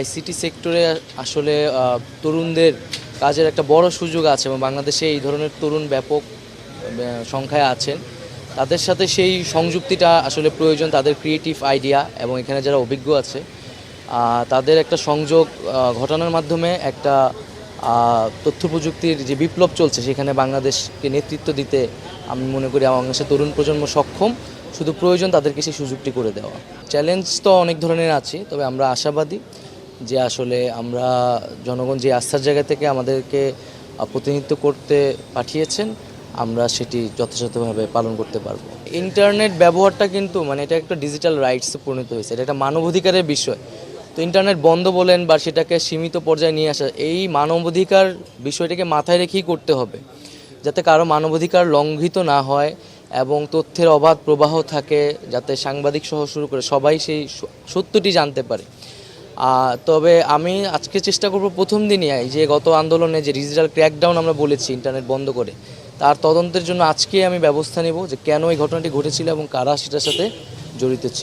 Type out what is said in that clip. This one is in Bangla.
আইসিটি সেক্টরে আসলে তরুণদের কাজের একটা বড় সুযোগ আছে এবং বাংলাদেশে এই ধরনের তরুণ ব্যাপক সংখ্যায় আছেন। তাদের সাথে সেই সংযুক্তিটা আসলে প্রয়োজন, তাদের ক্রিয়েটিভ আইডিয়া এবং এখানে যারা অভিজ্ঞ আছে তাদের একটা সংযোগ ঘটানোর মাধ্যমে একটা তথ্য প্রযুক্তির যে বিপ্লব চলছে, সেখানে বাংলাদেশকে নেতৃত্ব দিতে আমি মনে করি বাংলাদেশের তরুণ প্রজন্ম সক্ষম। শুধু প্রয়োজন তাদেরকে সেই সুযোগটি করে দেওয়া। চ্যালেঞ্জ তো অনেক ধরনের আছে, তবে আমরা আশাবাদী যে আসলে আমরা জনগণ যে আস্থার জায়গা থেকে আমাদেরকে প্রতিনিধিত্ব করতে পাঠিয়েছেন, আমরা সেটি যথাযথভাবে পালন করতে পারব। ইন্টারনেট ব্যবহারটা কিন্তু মানে এটা একটা ডিজিটাল রাইটসে পরিণত হয়েছে, এটা একটা মানবাধিকারের বিষয়। তো ইন্টারনেট বন্ধ বলেন বা সেটাকে সীমিত পর্যায়ে নিয়ে আসা, এই মানবাধিকার বিষয়টাকে মাথায় রেখেই করতে হবে, যাতে কারও মানবাধিকার লঙ্ঘিত না হয় এবং তথ্যের অবাধ প্রবাহ থাকে, যাতে সাংবাদিক সহ শুরু করে সবাই সেই সত্যটি জানতে পারে। তবে আমি আজকে চেষ্টা করব প্রথম দিনই যে গত আন্দোলনে যে ডিজিটাল ক্র্যাকডাউন আমরা বলেছি ইন্টারনেট বন্ধ করে, তার তদন্তের জন্য আজকে আমি ব্যবস্থা নেব যে কেন এই ঘটনাটি ঘটেছিল এবং কারা সেটার সাথে জড়িত ছিল।